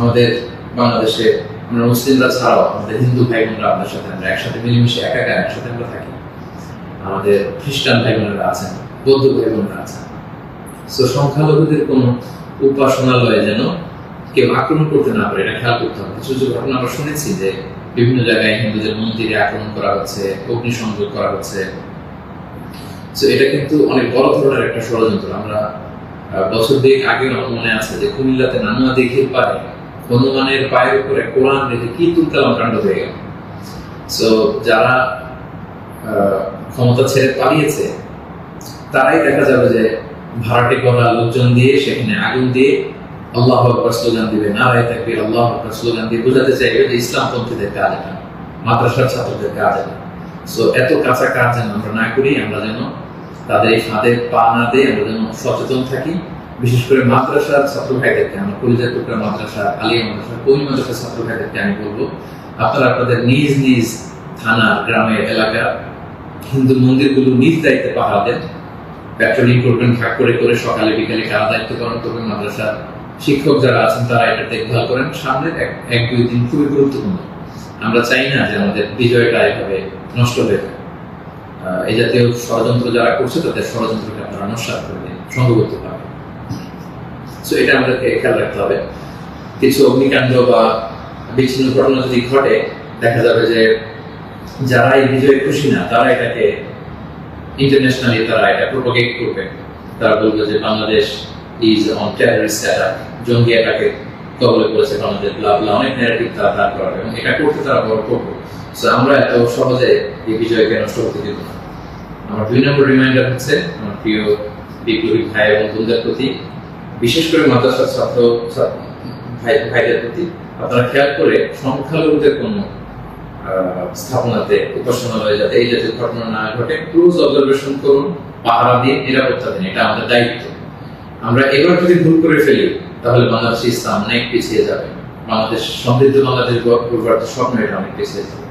আমাদের বাংলাদেশে আমরা মুসলিমরা ছাড়াও আমাদের হিন্দু ভাই বোনরা আমাদের সাথে, আমরা একসাথে মিলেমিশে একাকা একসাথে আমরা থাকি। আমাদের খ্রিস্টান ভাই বোনেরা আছেন, বৌদ্ধ ভাই বোনেরা আছেন। তো সংখ্যালঘুদের কোনো উপাসনালয়ে যেন কেউ আক্রমণ করতে না পারে, এটা খেয়াল করতে হবে। কিছু কিছু ঘটনা আমরা শুনেছি যে বিভিন্ন জায়গায় হিন্দুদের মন্দিরে আক্রমণ করা হচ্ছে অগ্নিসংযোগ করা হচ্ছে। তো এটা কিন্তু অনেক বড় ধরনের একটা ষড়যন্ত্র। আমরা বছর দুয়েক আগে আমার মনে আছে যে কুমিল্লাতে নানুয়া দিঘির পারে, হনুমানের পায়ের উপরে কোরআন রেখে কি তুলকালাম কাণ্ড হয়ে গেল। সো যারা ক্ষমতা ছেড়ে পালিয়েছে, তারাই দেখা যাবে যে ভাড়াটে করা লোকজন দিয়ে সেখানে আগুন দিয়ে আল্লাহ আকবর স্লোগান দিবে, নারায় থাকবে আল্লাহ আকবর স্লোগান দিয়ে বোঝাতে চাইবে যে ইসলাম পন্থীদের কাজ এটা, মাদ্রাসার ছাত্রদের কাজ এটা। সো এত কাঁচা কাজ যেন আমরা না করি, আমরা যেন তাদের এই ফাঁদে পা না দিয়ে আমরা যেন সচেতন থাকি, বিশেষ করে মাদ্রাসার ছাত্র ভাইদেরকে আমরা কলিজা টুকরা মাদ্রাসা, আলিয়া মাদ্রাসা কোন মাদ্রাসার ছাত্র ভাইদেরকে আমি বলব, আপনারা আপনাদের নিজ নিজ থানা, গ্রামের এলাকা, হিন্দু মন্দিরগুলো নিজ দায়িত্বে পাহারা দেন। পেট্রোলিং করবেন ভাগ করে করে সকালে বিকালে কারা দায়িত্ব পালন করবেন মাদ্রাসার শিক্ষক যারা আছেন তারা এটা দেখভাল করেন। সামনের এক দুই দিন খুবই গুরুত্বপূর্ণ। আমরা চাই না যে আমাদের বিজয়টা এভাবে নষ্ট হয়ে যায়। এই জাতীয় ষড়যন্ত্র যারা করছে, তাদের ষড়যন্ত্রকে আপনারা নস্বাত করবেন সংঘবদ্ধ পাবেন সো এটা আমাদেরকে খেয়াল রাখতে হবে। কিছু অগ্নিকাণ্ড বা বিচ্ছিন্ন ঘটনা যদি ঘটে, দেখা যাবে যে যারা এই বিজয়ে খুশি না, তারা এটাকে ইন্টারন্যাশনালি তারা এটা প্রোপাগেট করবে। তারা বলবে যে Bangladesh is on terrorist attack জঙ্গি অ্যাটাকে কবলে করেছে বাংলাদেশ লাভ অনেক ন্যারেটিভ তারা দাঁড় করাবে এবং এটা করতে তারা বড় করবে। সো আমরা এত সহজে এই বিজয়কে নষ্ট হতে দিব না। আমার দুই নম্বর রিমাইন্ডার হচ্ছে আমার প্রিয় বিপ্লবী ভাই এবং বোনদের প্রতি, বিশেষ করে মাদ্রাসার ছাত্র ভাই, ভাইদের প্রতি। আপনারা খেয়াল করে সংখ্যালঘুদের কোনো স্থাপনাতে, উপাসনালয়ে যাতে এই জাতীয় ঘটনা না ঘটে ক্লোজ অবজারভেশন করুন, পাহারা দিয়ে নিরাপত্তা দিন, এটা আমাদের দায়িত্ব। আমরা এবার যদি ভুল করে ফেলি, তাহলে বাংলাদেশ ইসলাম অনেক পিছিয়ে যাবে। বাংলাদেশ, সমৃদ্ধ বাংলাদেশ গড়বার স্বপ্ন, এটা অনেক পিছিয়ে যাবে।